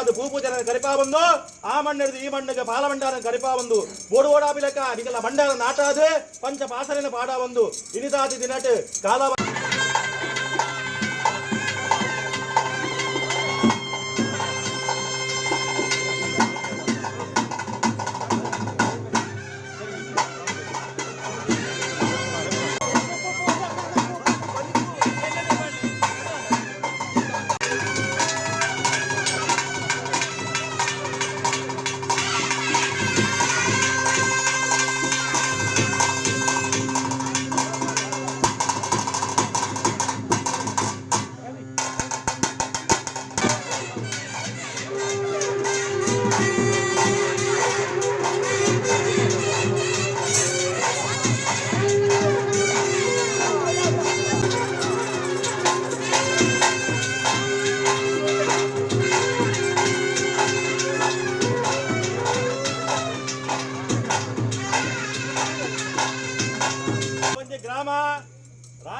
ವಿಶೇಷವಾದ ಭೂಪೂಜನ ಕರಿಪಾ ಬಂದು ಆ ಮಣ್ಣಿಡಿದು ಈ ಮಣ್ಣಿಗೆ ಪಾಲಮಂಡಾರ ಕರಿಪಾ ಬಂದು ಬೋಡು ಓಡಾಬಿಲಕ ನಿಗಲ ಮಂಡಾರ ನಾಟಾದು ಪಂಚ ಪಾಸರಿನ ಪಾಡ ಒಂದು ಇನಿದಾದಿ ದಿನಟ್ ಕಾಲ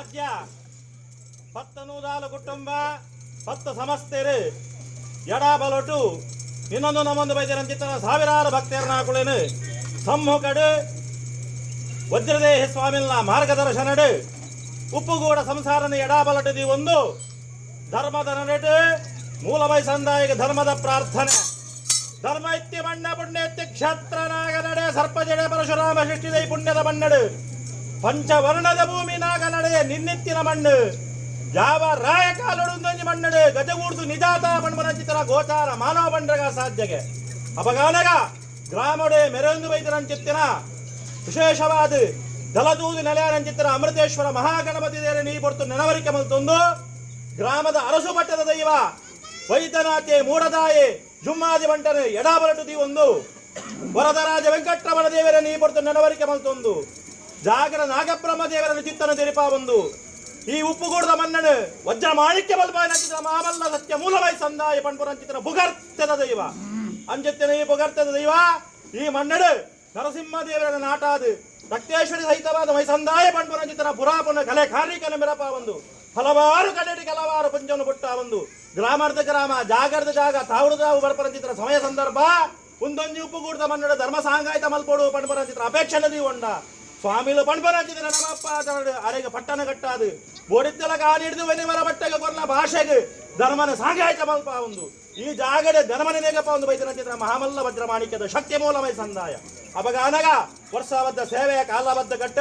ರಾಜ್ಯ ಪತ್ತ ನೂರಾಲು ಕುಟುಂಬ ಪತ್ತ ಸಮಸ್ತೆರು ಎಡ ಬಲೊಟು. ಇನ್ನೊಂದು ನಮ್ಮೊಂದು ಬೈದಿರಂತಿತ್ತ ಸಾವಿರಾರು ಭಕ್ತರನ್ನ ಹಾಕೊಳ್ಳೇನು ಸಮ್ಮುಖಡು ವಜ್ರದೇಹ ಸ್ವಾಮಿನ ಮಾರ್ಗದರ್ಶನಡು ಉಪ್ಪುಗೂಡ ಸಂಸಾರನ ಎಡ ಬಲಟದಿ ಒಂದು. ಧರ್ಮದ ನಡೆಟು. ಮೂಲಮೈ ಧರ್ಮದ ಪ್ರಾರ್ಥನೆ. ಧರ್ಮ ಇತ್ತಿ ಮಣ್ಣ ಪುಣ್ಯ ಇತ್ತಿ ಕ್ಷತ್ರನಾಗ ನಡೆ ಸರ್ಪಜಡೆ ಪರಶುರಾಮ ಸೃಷ್ಟಿದೈ ಪುಣ್ಯದ ಮಣ್ಣಡು. ಪಂಚವರ್ಣದ ಭೂಮಿ ನಾಗ ನಿನ್ನಿತ್ತಿನ ಮಣ್ಣು. ಯಾವ ರಾಯ ಮಣ್ಣಡೆ ಗಜಗೂಡ್ದು ನಿಜಾತ ಚಿತ್ರ ಗೋಚಾರ ಮಾನವ ಬಂಡ್ರಗ ಸಾಧ್ಯಗೆ. ಅಪಗಾನಗ, ಗ್ರಾಮಡೆ ಮೆರೆಂದು ವೈದ್ಯರಂಚಿತ್ತಿನ ವಿಶೇಷವಾದ ದಲದೂದು ನೆಲೆಯರಂಚಿತ್ತಿನ ಅಮೃತೇಶ್ವರ ಮಹಾಗಣಪತಿ ದೇರೆ ನೀ ಪೊರ್ತು ನೆನವರಿಕೆ ಮಲ್ತೊಂದು ಗ್ರಾಮದ ಅರಸು ಮಟ್ಟದ ದೈವ, ವೈದ್ಯನಾಥೆ ಮೂಡದಾಯೆ, ಜುಮ್ಮಾದಿ ಬಂಟನೆ ಎಡಾಬರಟು ಒಂದು ವರದರಾಜ ವೆಂಕಟರಮಣ ದೇವರ, ನೀ ಪೊರ್ತು ನೆನವರಿಕೆ ಮಲ್ತೊಂದು ಜಾಗರ ನಾಗಬ್ರಹ್ಮ ದೇವರ ಚಿತ್ತನ ತೆರಿಪಾ ಒಂದು ಈ ಉಪ್ಪುಗೂಡದ ಮನ್ನಣು, ವಜ್ರ ಮಾಣಿಕ್ಯ ಬಲ್ಬಾಯ ಚಿತ್ರ ಮಾಮಲ್ಲ ಸತ್ಯ ಮೂಲವೈ ಸಂದಾಯ ಪಂಪುರಂಚಿತ್ರ ಭುಗರ್ತದ ದೈವ. ಅಂಜತ್ತಿನ ಈ ಭುಗರ್ತದ ದೈವ. ಈ ಮನ್ನಡು ನರಸಿಂಹ ದೇವರ ನಾಟಾದು. ರಕ್ತೇಶ್ವರಿ ಸಹಿತವಾದ ಮೈ ಸಂದಾಯ ಪಂಪುರಂಚಿತ್ರ ಪುರಾಪುನ ಕಲೆ ಕಾರ್ಮಿಕನ ಮಿರಪ ಒಂದು ಹಲವಾರು ಕಡೆಡಿ ಹಲವಾರು ಪಂಚವನ್ನು ಪುಟ್ಟ ಒಂದು ಗ್ರಾಮಾರ್ಧ ಗ್ರಾಮ ಜಾಗರದ ಜಾಗ ತಾವೃದ ತಾವು ಬರ್ಪರಂಚಿತ್ರ ಸಮಯ ಸಂದರ್ಭ. ಒಂದೊಂದು ಉಪ್ಪುಗೂಡದ ಮನ್ನಡ ಧರ್ಮ ಸಾಂಗಾಯಿತ ಮಲ್ಪೋಡು ಪಂಪರಂಚಿತ್ರ ಅಪೇಕ್ಷೆ ನದಿ ಒಂಡ ಸ್ವಾಮಿಲು ಪಣ್ಪರಾಜಿದ್ರೆ ನಮ್ಮಪ್ಪ ತರಡು ಅರೆಗೆ ಪಟ್ಟಣ ಕಟ್ಟಾದು. ಬೋಡಿದ್ದಲ ಕಾಡಿಡ್ದು ಮರ ಬಟ್ಟೆಗೆ ಕೊರ್ಲ ಭಾಷೆಗೆ. ಧರ್ಮನ ಸಾಗಾಯ್ತ ಮಲ್ಪ ಒಂದು. ಈ ಜಾಗಡೆ ಧರ್ಮನ ನೇಗಪ್ಪ ಒಂದು ಬೈತನ ಚಿತ್ರ ಮಹಾಮಲ್ಲ ಭದ್ರ ಮಾಣಿಕ್ಯದ ಶಕ್ತಿ ಮೂಲಮಯ ಸಂದಾಯ. ಅಪಗಾನಗ ವರ್ಷಬದ್ಧ ಸೇವೆಯ ಕಾಲಬದ್ಧ ಕಟ್ಟ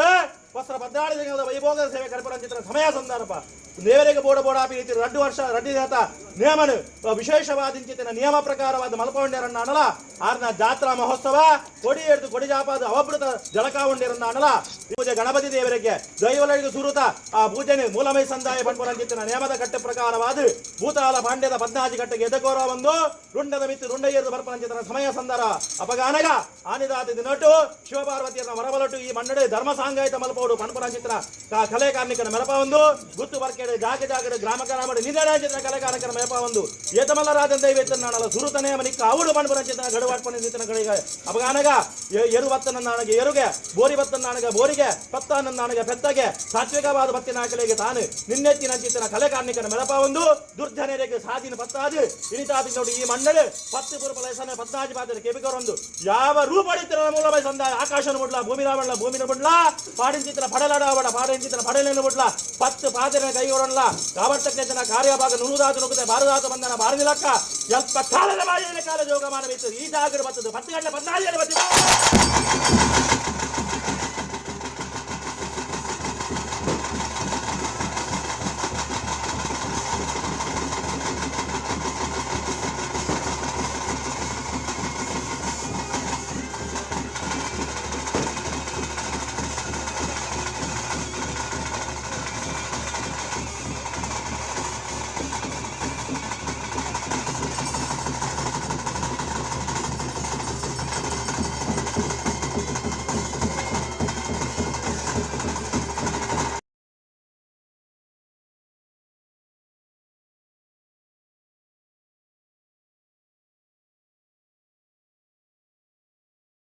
ವಸ್ತ್ರ ಬದ್ದಾಳಿ ವೈಭೋಗದ ಸೇವೆ ಕರ್ಪರ ಚಿತ್ರ ಸಮಯ ಸಂದರ್ಭ. ದೇವರಿಗೆ ಬೋಡ ಬೋಡ ರೀತಿ ರಡ್ಡು ವರ್ಷ, ರಡ್ಡಿ ಜಾತ ನಿಯಮನು ವಿಶೇಷವಾದ ಇಂಚಿತಿನ ನಿಯಮ ಪ್ರಕಾರವಾದ ಮಲ್ಕೊಂಡೇರನ್ನ ಅನಲ. ಆರ್ನ ಜಾತ್ರಾ ಮಹೋತ್ಸವ, ಕೊಡಿ ಹಿಡಿದು ಕೊಡಿ ಜಾಪಾದ ಅವಭೃತ ಜಳಕಾವಂಡಿರನ್ನ ಅನಲ. ಪೂಜೆ ಗಣಪತಿ ದೇವರಿಗೆ ದೈವಲಿಗೆ ಸುರುತ, ಆ ಪೂಜನೆ ಮೂಲಮೈ ಸಂದಾಯ ಬಂಡ್ಪರಂಚಿತ್ತಿನ ನಿಯಮದ ಕಟ್ಟೆ ಪ್ರಕಾರವಾದ ಭೂತಾಲ ಪಾಂಡ್ಯದ ಪದ್ನಾಜಿ ಕಟ್ಟೆಗೆ ಎದಕೋರ ಒಂದು ರುಂಡದ ಮಿತ್ತು ರುಂಡಯ್ಯರು ಬರ್ಪಂಚಿತನ ಸಮಯ ಸಂದರ. ಅಪಗಾನಗ, ಆನಿದಾತ ದಿನಟು ಶಿವಪಾರ್ವತಿಯನ್ನ ಮರಬಲಟು ಈ ಮನ್ನಡೆ ಧರ್ಮ ಸಾಂಗಾಯಿತ ಮಲ್ಪೋಡು ಪಂಪರಂಚಿತ್ರ ಕಲೆ ಕಾರ್ಮಿಕನ ಮೆರಪ ಒಂದು. ಗುತ್ತು ಬರ್ಕೆಡೆ ಜಾಗ ಜಾಗದ ಗ್ರಾಮ ಗ್ರಾಮಡೆ ನಿಧನಾಚಿತ್ರ ಕಲೆ ಕಾರ್ಮಿಕರ ಮೆರಪ ಒಂದು. ಏತಮಲ್ಲ ರಾಜನ್ ದೈವೇತನಾಡಲ ಸುರುತನೇ ಮನಿಕ್ಕ ಅವಡು ಪಂಪರಂಚಿತನ ಗಡುವಾಡ್ಪಣಿಸಿತನ ಗಳಿಗೆ ಅಪಗಾನಗ, ಎ- ಎರು ಭತ್ತನ ನಾಣಗೆ ಎರುಗೆ ಬೋರಿ ಬತ್ತನ ನನಗೆ ಬೋರಿಗೆ, ಪತ್ತಾನ ನಾಣಗೆ ಪೆತ್ತಗೆ, ಸಾತ್ವಿಕವಾದ ಭತ್ತಿನ ಕಲೆಗೆ ತಾನು. ನಿನ್ನೆತ್ತಿನ ಚಿತ್ತನ ಕಲೆ ಕಾರ್ಮಿಕನ ಮೆಲಪ ಒಂದು. ದುರ್ಧನೆರೆಗೆ ಸಾಧಿನ ಪತ್ತಾದ. ಇನಿತಾದಿ ನೋಡಿ ಈ ಮಂಡಳಿ ಪತ್ತು ಪುರುಪಲ ಹೆಸನ ಪದ್ನಾಜಿ ಪಾತ್ರ ಕೆಬಿಕರೊಂದು ಯಾವ ರೂಪಡಿತ್ತಿರ ಮೂಲಮೈ ಸಂದಾಯ? ಆಕಾಶನ ಮುಡ್ಲ ಭೂಮಿ ರಾವಣ ಭೂಮಿನ ಮುಡ್ಲ ಪಾಡಿನ ಚಿತ್ರ ಪಡಲಾಡ ಪಾಡಿನ ಚಿತ್ರ ಪಡಲೇನು ಮುಡ್ಲ ಪತ್ತು ಪಾತ್ರ ಕೈಗೊಡಲ್ಲ ಕಾವರ್ತಕ್ಕೆ ಜನ ಕಾರ್ಯಭಾಗ ನುಣುದಾತ ನುಗ್ಗುತ್ತೆ ಬಾರದಾತ ಬಂಧನ ಬಾರದಿ ಲಕ್ಕ ಎಲ್ಪ ಕಾಲದ ಬಾಯಿಯಲ್ಲಿ ಕಾಲ ಜೋಗ ಮಾಡಬೇಕು ಈ ಜಾಗರ ಬರ್ತದೆ ಪತ್ತು ಗಂಟೆ ಪದ್ನಾಲ್ಕು ಗಂಟೆ ಬರ್ತೀವಿ